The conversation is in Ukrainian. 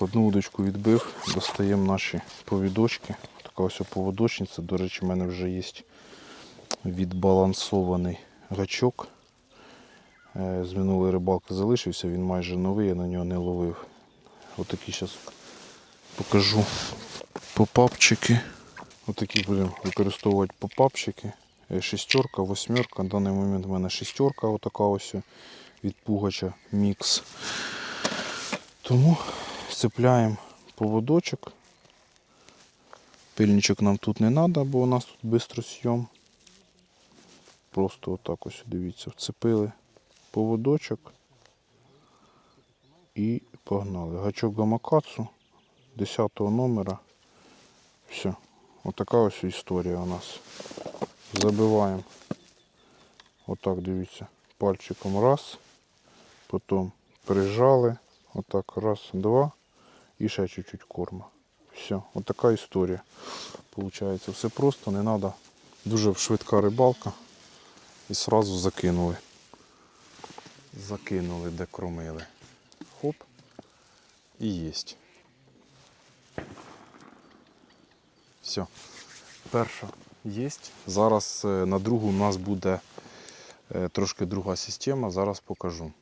Одну удочку відбив, достаємо наші повідочки. Така ось поводочниця. До речі, в мене вже є відбалансований гачок. Е, З минулої рибалки залишився, він майже новий, я на нього не ловив. Отакі зараз покажу попапчики. Отакі будемо використовувати попапчики. Е, Шістерка, восьмерка. На даний момент в мене шістерка, отака ось від пугача мікс. Тому цепляємо поводочок. Пильничок нам тут не треба, бо у нас тут бистро сйом. Просто отак ось, дивіться, вцепили поводочок і погнали. Гачок гамакацу 10 номера. Все. Отака ось історія у нас. Забиваємо. Отак, дивіться, пальчиком раз, потім прижали. Отак, раз, два. І ще чуть-чуть корма. Все, отака історія. Получається, все просто, не треба. Дуже швидка рибалка. І сразу закинули. Закинули, де кромили. Хоп. І єсть. Все. Перша єсть. Зараз е, на другу у нас буде е, трошки друга система. Зараз покажу.